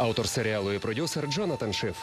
Автор серіалу і продюсер Джонатан Шиф.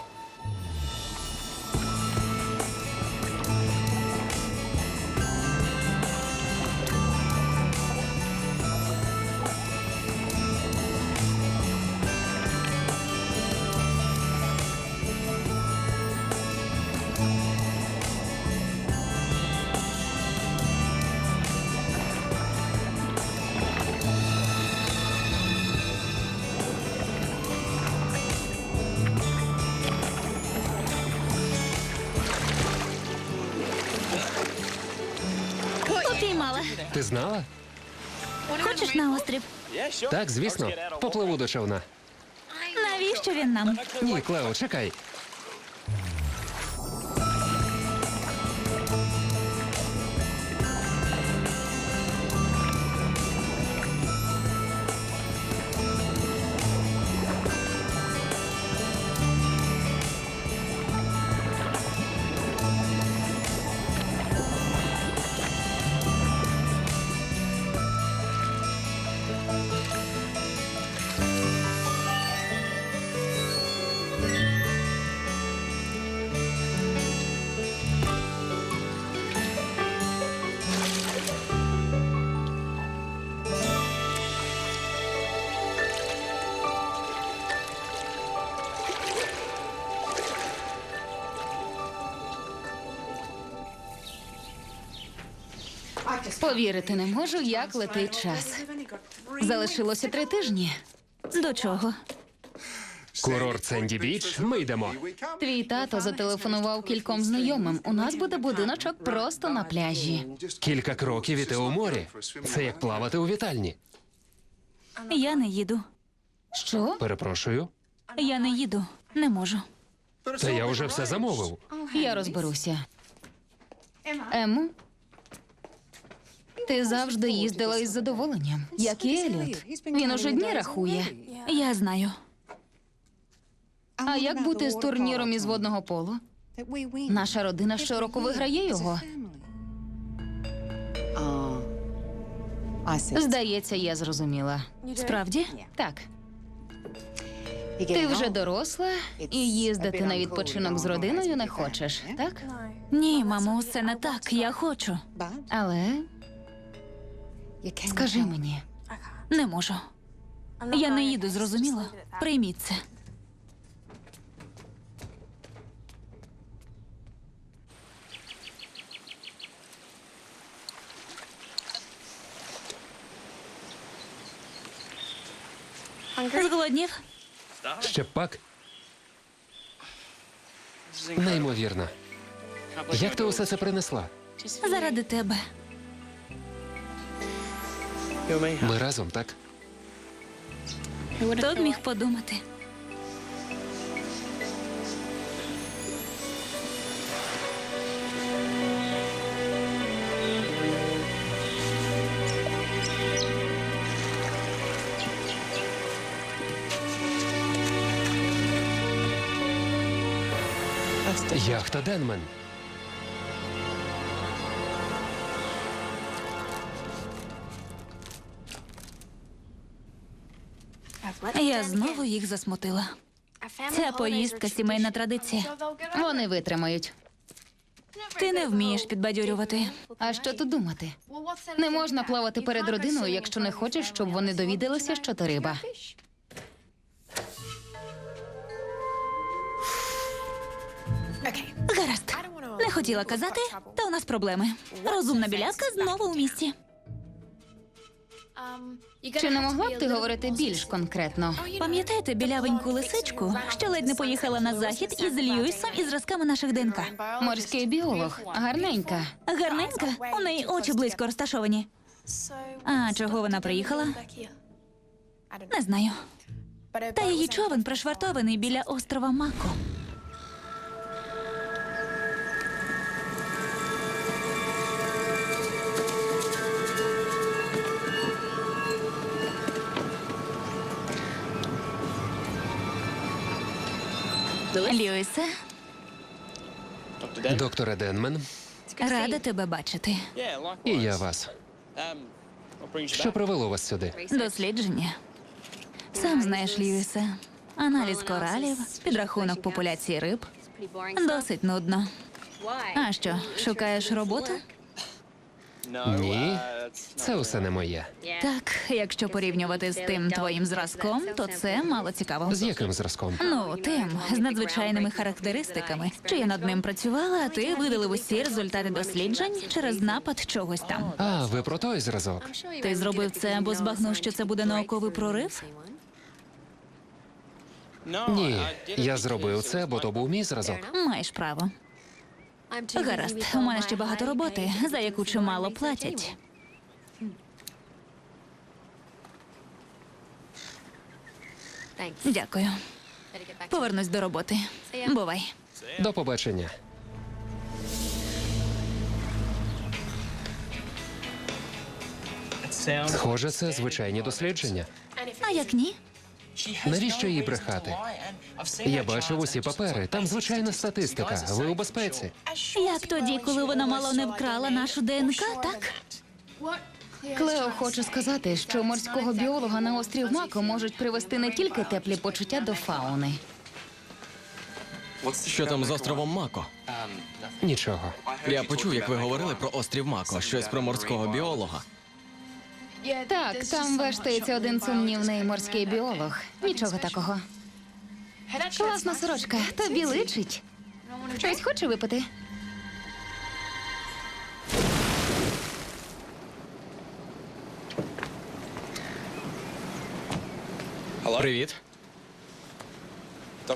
Так, звісно. Попливу до човна. Навіщо він нам? Ні, Клео, чекай. Повірити не можу, як летить час. Залишилося три тижні. До чого? Курорт Сенді Біч. Ми йдемо. Твій тато зателефонував кільком знайомим. У нас буде будиночок просто на пляжі. Кілька кроків і ти у морі. Це як плавати у вітальні. Я не їду. Що? Перепрошую. Я не їду. Не можу. Та я вже все замовив. Я розберуся. Ему? Ти завжди їздила із задоволенням, як і Еліот. Він уже дні рахує. Я знаю. А як бути з турніром із водного полу? Наша родина щороку виграє його. Здається, я зрозуміла. Справді? Так, ти вже доросла і їздити на відпочинок з родиною не хочеш, так? Ні, мамо, усе не так. Я хочу. Але скажи мені, Не можу. Я не їду, зрозуміло. Прийміть це. Зголоднів? Ще пак. Неймовірно. Як ти усе це принесла? Заради тебе. Ми разом, так? Хто б міг подумати? Яхта Денмен. Я знову їх засмутила. Ця поїздка сімейна традиція. вони витримають. Ти не вмієш підбадьорювати. А що тут думати? Не можна плавати перед родиною, якщо не хочеш, щоб вони довідалися, що ти риба. Гаразд. Не хотіла казати, та у нас проблеми. Розумна білявка знову у місті. Чи не могла б ти говорити більш конкретно? Пам'ятаєте білявеньку лисичку, що ледь не поїхала на захід із Льюісом і зразками наших ДНК? Морський біолог, гарненька. Гарненька? У неї очі близько розташовані. А чого вона приїхала? Не знаю. Та її човен пришвартований біля острова Мако. Льюісе, Докторе Денмен, рада тебе бачити. і я вас. Що привело вас сюди? Дослідження. Сам знаєш, Льюісе. Аналіз коралів, підрахунок популяції риб. Досить нудно. А що, шукаєш роботу? Ні, це усе не моє. Так, якщо порівнювати з тим твоїм зразком, то це мало цікаво. З яким зразком? Ну, тим з надзвичайними характеристиками. Чи я над ним працювала, а ти видалив усі результати досліджень через напад чогось там. А, ви про той зразок. Ти зробив це, бо збагнув, що це буде науковий прорив? Ні, я зробив це, бо то був мій зразок. Маєш право. Гаразд, у мене ще багато роботи, за яку чимало платять. Дякую. Повернусь до роботи. Бувай. До побачення. Схоже, це звичайні дослідження. А як ні? Навіщо їй брехати? Я бачив усі папери. Там звичайна статистика. Ви у безпеці. Як тоді, коли вона мало не вкрала нашу ДНК, так? Клео хоче сказати, що морського біолога на острів Мако можуть привести не тільки теплі почуття до фауни. Що там з островом Мако? Нічого. Я почув, як ви говорили про острів Мако, щось про морського біолога. Так, там вештається один сумнівний морський біолог. Нічого такого. Класна сорочка, тобі личить. Щось хоче випити? Привіт.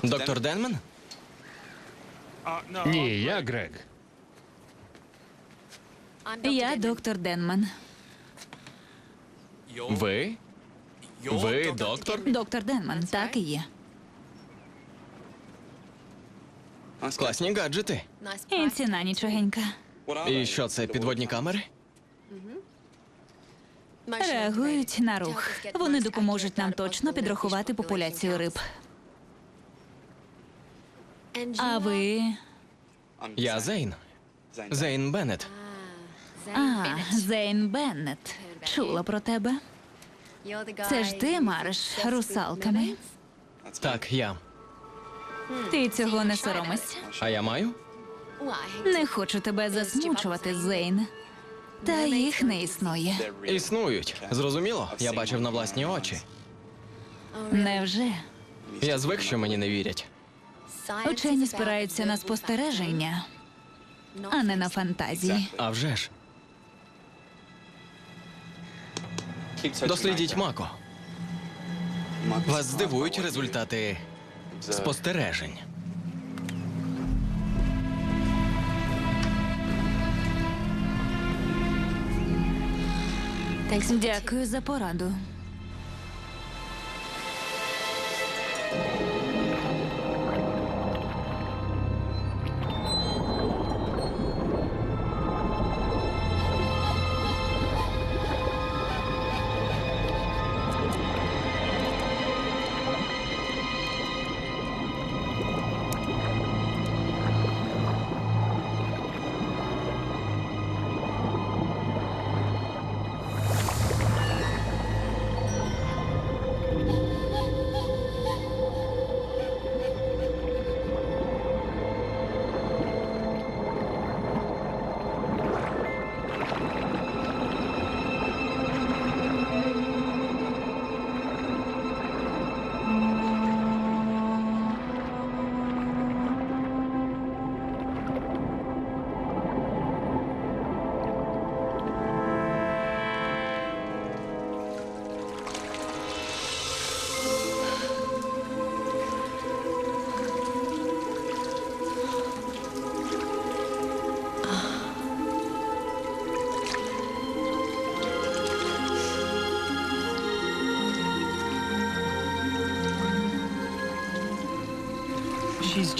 Доктор Денмен? Ні, я Грег. Я доктор Денман. Ви? Ви доктор? Доктор Денман, так і є. Класні гаджети. І ціна нічогенька. І що це, підводні камери? Реагують на рух. Вони допоможуть нам точно підрахувати популяцію риб. А ви. Я Зейн. Зейн Беннет. А, Зейн Беннет. Чула про тебе. Це ж ти мариш русалками. Так, я. Ти цього не соромишся. А я маю? Не хочу тебе засмучувати, Зейн. Та їх не існує. Існують. Зрозуміло? Я бачив на власні очі. Невже? Я звик, що мені не вірять. Учені спираються на спостереження, а не на фантазії. А вже ж. Дослідіть Мако. Вас здивують результати спостережень. Дякую за пораду.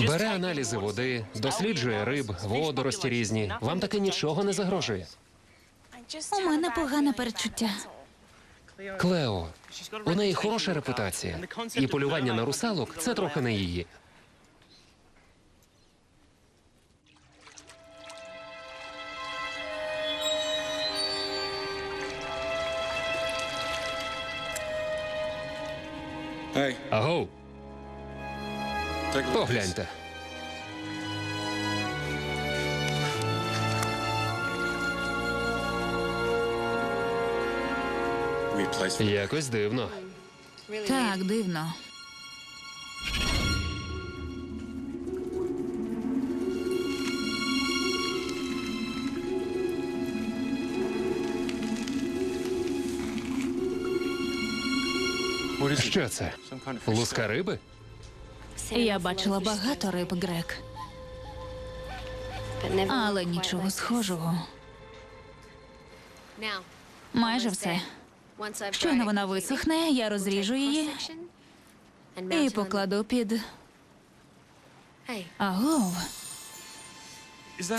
Бере аналізи води, досліджує риб, водорості різні. Вам таке нічого не загрожує. У мене погане передчуття. Клео, у неї хороша репутація. І полювання на русалок це трохи не її. Hey, Агоу, погляньте. Якось дивно. Так, дивно. Що це? Луска риби? Я бачила багато риб Грек, але нічого схожого. Майже все. Щойно вона висохне, я розріжу її і покладу під агов.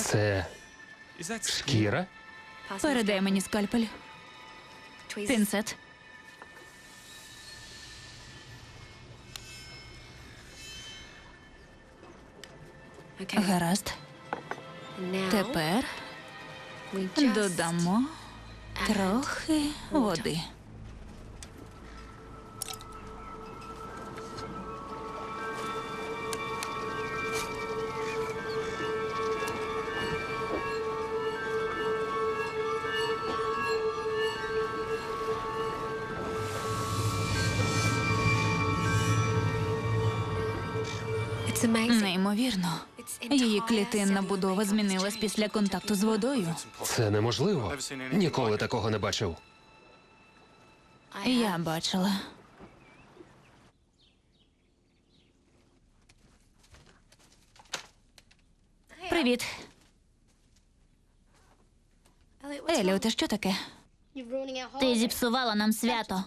Це шкіра? Передай мені скальпель. Пінцет. Гаразд. Тепер додамо трохи води. Неймовірно. Її клітинна будова змінилась після контакту з водою. Це неможливо. Ніколи такого не бачив. Я бачила. Привіт. Еліо, ти що таке? Ти зіпсувала нам свято.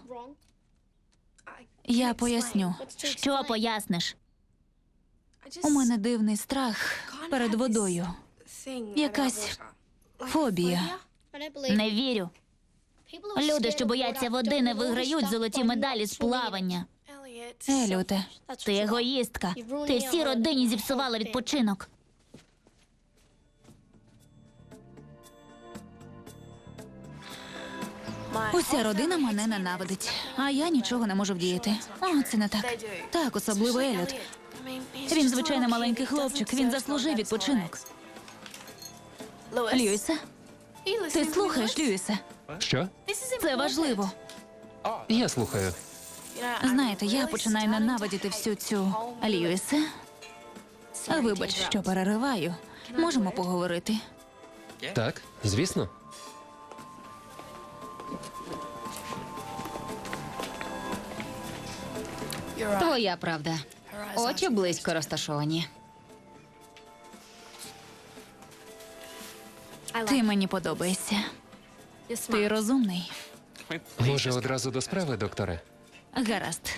Я поясню. Що поясниш? У мене дивний страх перед водою. Якась фобія. Не вірю. Люди, що бояться води, не виграють золоті медалі з плавання. Еліоте, Ти егоїстка. Ти всій родині зіпсувала відпочинок. уся родина мене ненавидить, а я нічого не можу вдіяти. О, це не так. Так, особливо Еліот. Він звичайно маленький хлопчик, він заслужив відпочинок. Льюісе, ти слухаєш, Льюісе? Що? Це важливо. Я слухаю. Знаєте, я починаю ненавидіти всю цю Льюісе. Вибач, що перериваю. Можемо поговорити. Так, звісно. Твоя правда. Очі близько розташовані. Ти мені подобаєшся. Ти розумний. Може, одразу до справи, докторе? Гаразд.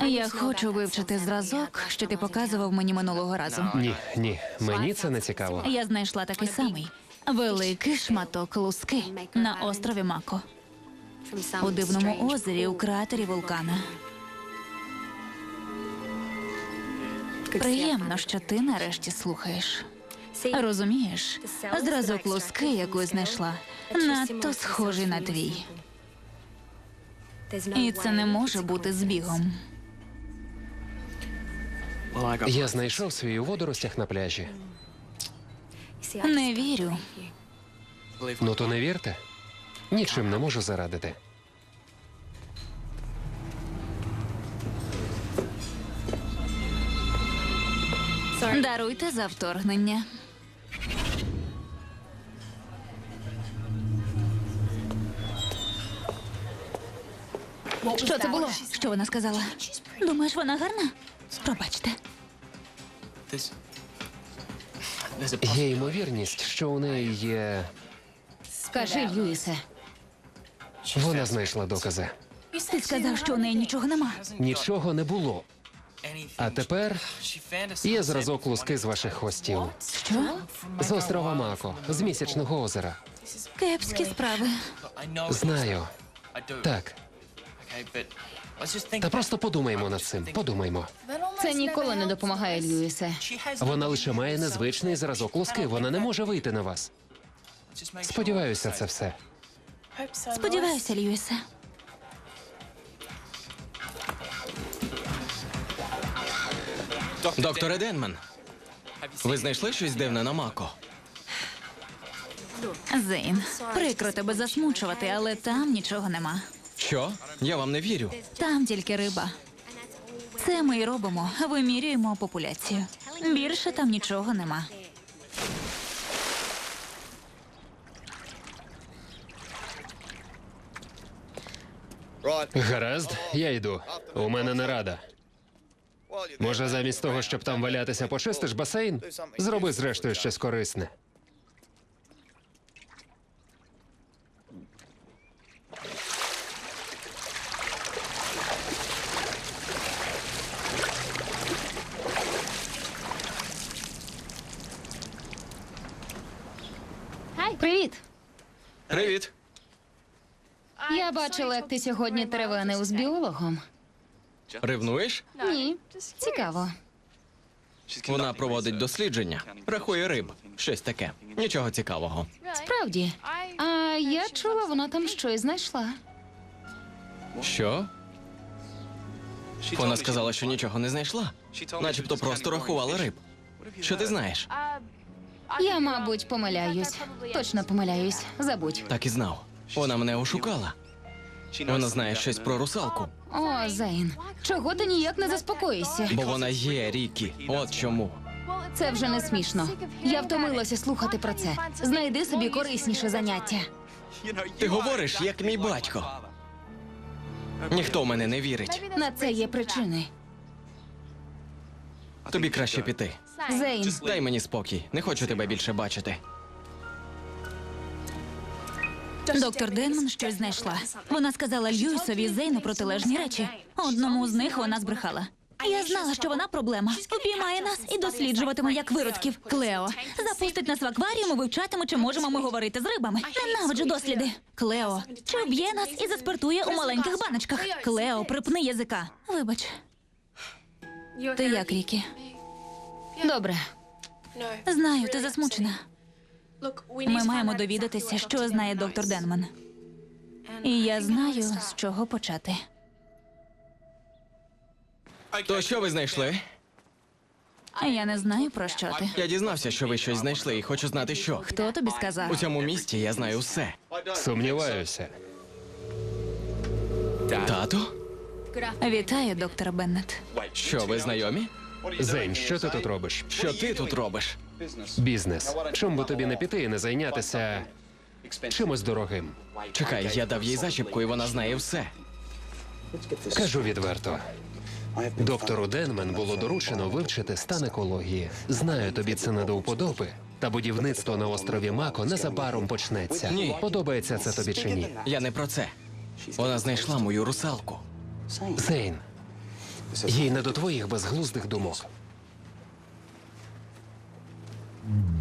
Я хочу вивчити зразок, що ти показував мені минулого разу. Ні, ні, мені це не цікаво. Я знайшла такий самий великий шматок луски на острові Мако у дивному озері у кратері вулкана. Приємно, що ти нарешті слухаєш. Розумієш, зразок луски, яку знайшла, надто схожий на твій. І це не може бути збігом. Я знайшов свій у водоростях на пляжі. Не вірю. Ну то не вірте. Нічим не можу зарадити. Даруйте за вторгнення. Що це було? Що вона сказала? Думаєш, вона гарна? Пробачте. Є ймовірність, що у неї є. Скажи, Льюісе, Вона знайшла докази. Ти сказав, що у неї нічого нема. Нічого не було. А тепер є зразок луски з ваших хвостів. Що? З острова Мако, з місячного озера. Кепські справи. Знаю. Так. Та просто подумаймо над цим. Подумаймо. Це ніколи не допомагає, Льюісе. Вона лише має незвичний зразок луски. Вона не може вийти на вас. Сподіваюся, це все. Сподіваюся, Льюісе. Докторе Денмен, ви знайшли щось дивне на Мако? Зейн, прикро тебе засмучувати, але там нічого нема. Що? Я вам не вірю. Там тільки риба. Це ми й робимо. Вимірюємо популяцію. Більше там нічого нема. Гаразд, я йду. У мене нарада. Може, замість того, щоб там валятися, почистиш басейн? Зроби зрештою щось корисне. Привіт. Привіт. Я бачила, як ти сьогодні теревенив з біологом. Ревнуєш? Ні, цікаво. Вона проводить дослідження, рахує риб, щось таке. Нічого цікавого. Справді. А я чула, вона там щось знайшла. Що? Вона сказала, що нічого не знайшла. Начебто просто рахувала риб. Що ти знаєш? Я, мабуть, помиляюсь. Точно помиляюсь. Забудь. Так і знав. Вона мене ошукала. Вона знає щось про русалку, О, Зейн, чого ти ніяк не заспокоїшся? бо вона є Рікі. От чому. Це вже не смішно. Я втомилася слухати про це. Знайди собі корисніше заняття. Ти говориш, як мій батько. Ніхто в мене не вірить. На це є причини. Тобі краще піти. Зейн, Дай мені спокій. Не хочу тебе більше бачити. Доктор Денман щось знайшла. Вона сказала Льюісові Зейну протилежні речі. Одному з них вона збрехала. Я знала, що вона проблема. Упіймає нас і досліджуватиме як виродків. Клео запустить нас в акваріум і вивчатиме, чи можемо ми говорити з рибами. Ненавиджу досліди. Клео чи вб'є нас і заспиртує у маленьких баночках. Клео, припни язика. Вибач, ти як Рікі? добре. Знаю, ти засмучена. Ми маємо довідатися, що знає доктор Денман. І я знаю, з чого почати. То що ви знайшли? Я не знаю про що ти. Я дізнався, що ви щось знайшли, і хочу знати, що. Хто тобі сказав? У цьому місті я знаю все. Сумніваюся. Тато? Вітаю, доктор Беннет. Що ви знайомі? Зень, що ти тут робиш? Що ти тут робиш? Бізнес. Чому би тобі не піти і не зайнятися чимось дорогим? Чекай, я дав їй зачіпку, і вона знає все. Кажу відверто. Доктору Денмен було доручено вивчити стан екології. Знаю, тобі це не до вподоби. Та будівництво на острові Мако незабаром почнеться. Ні. Подобається це тобі чи ні? Я не про це. Вона знайшла мою русалку. Зейн, їй не до твоїх безглуздих думок. Mm-hmm.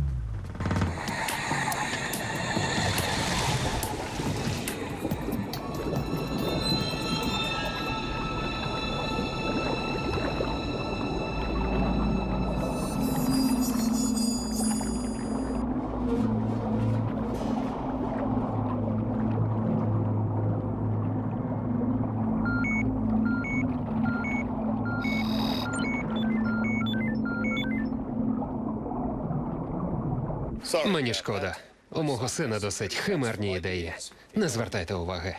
Мені шкода. У мого сина досить химерні ідеї. Не звертайте уваги.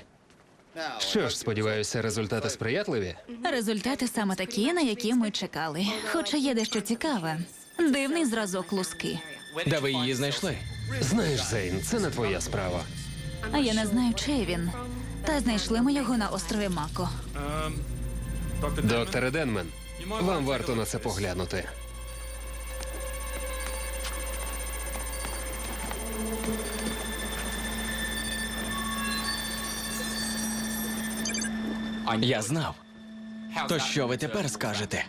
Що ж, сподіваюся, результати сприятливі? Результати саме такі, на які ми чекали. Хоча є дещо цікаве. Дивний зразок луски. Де ви її знайшли? Знаєш, Зейн, це не твоя справа. А я не знаю, чий він. Та знайшли ми його на острові Мако. Докторе Денмен, вам варто на це поглянути. Я знав. То що ви тепер скажете?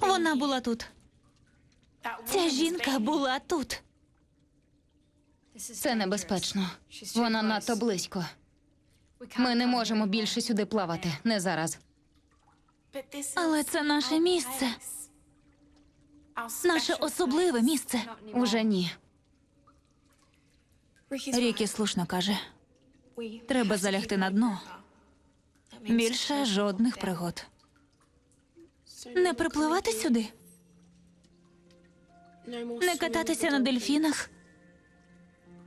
Вона була тут. Ця жінка була тут. Це небезпечно. Вона надто близько. Ми не можемо більше сюди плавати, не зараз. Але це наше місце. Наше особливе місце. Уже ні. Рікі слушно каже: треба залягти на дно. Більше жодних пригод. Не припливати сюди, не кататися на дельфінах,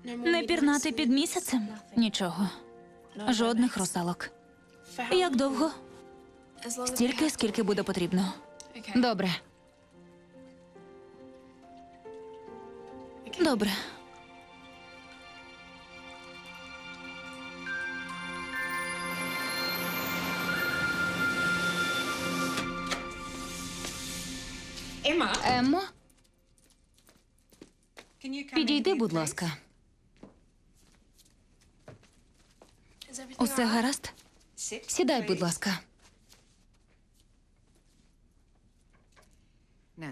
не пірнати під місяцем. Нічого. Жодних русалок. Як довго? Стільки, скільки буде потрібно. Добре. Добре. Еммо, підійди, будь ласка. Усе гаразд? Сідай, будь ласка.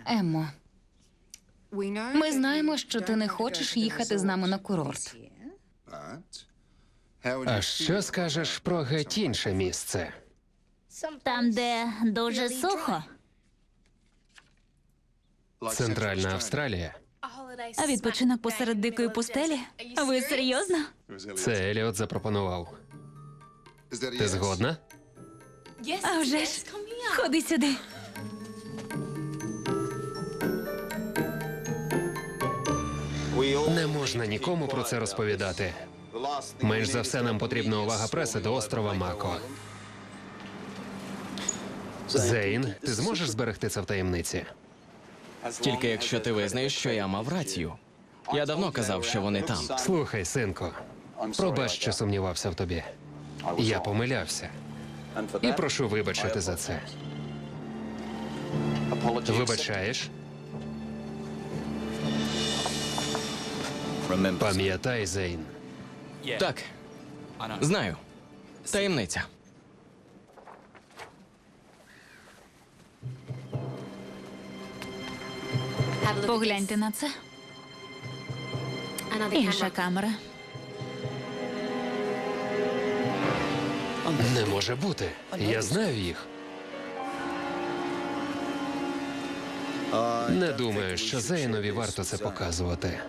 Еммо, ми знаємо, що ти не хочеш їхати з нами на курорт. А що скажеш про геть інше місце? Там, де дуже сухо. Центральна Австралія. А відпочинок посеред дикої пустелі? Ви серйозно? Це Еліот запропонував. Ти згодна? А вже ж, ходи сюди. Не можна нікому про це розповідати. Менш за все нам потрібна увага преси до острова Мако. Зейн, ти зможеш зберегти це в таємниці? Тільки якщо ти визнаєш, що я мав рацію. Я давно казав, що вони там. Слухай, синку, пробач, що сумнівався в тобі. Я помилявся. І прошу вибачити за це. Вибачаєш? Пам'ятай, Зейн. Так, знаю. Таємниця. Погляньте на це. Інша камера. Не може бути. Я знаю їх. Не думаю, що Зейнові варто це показувати.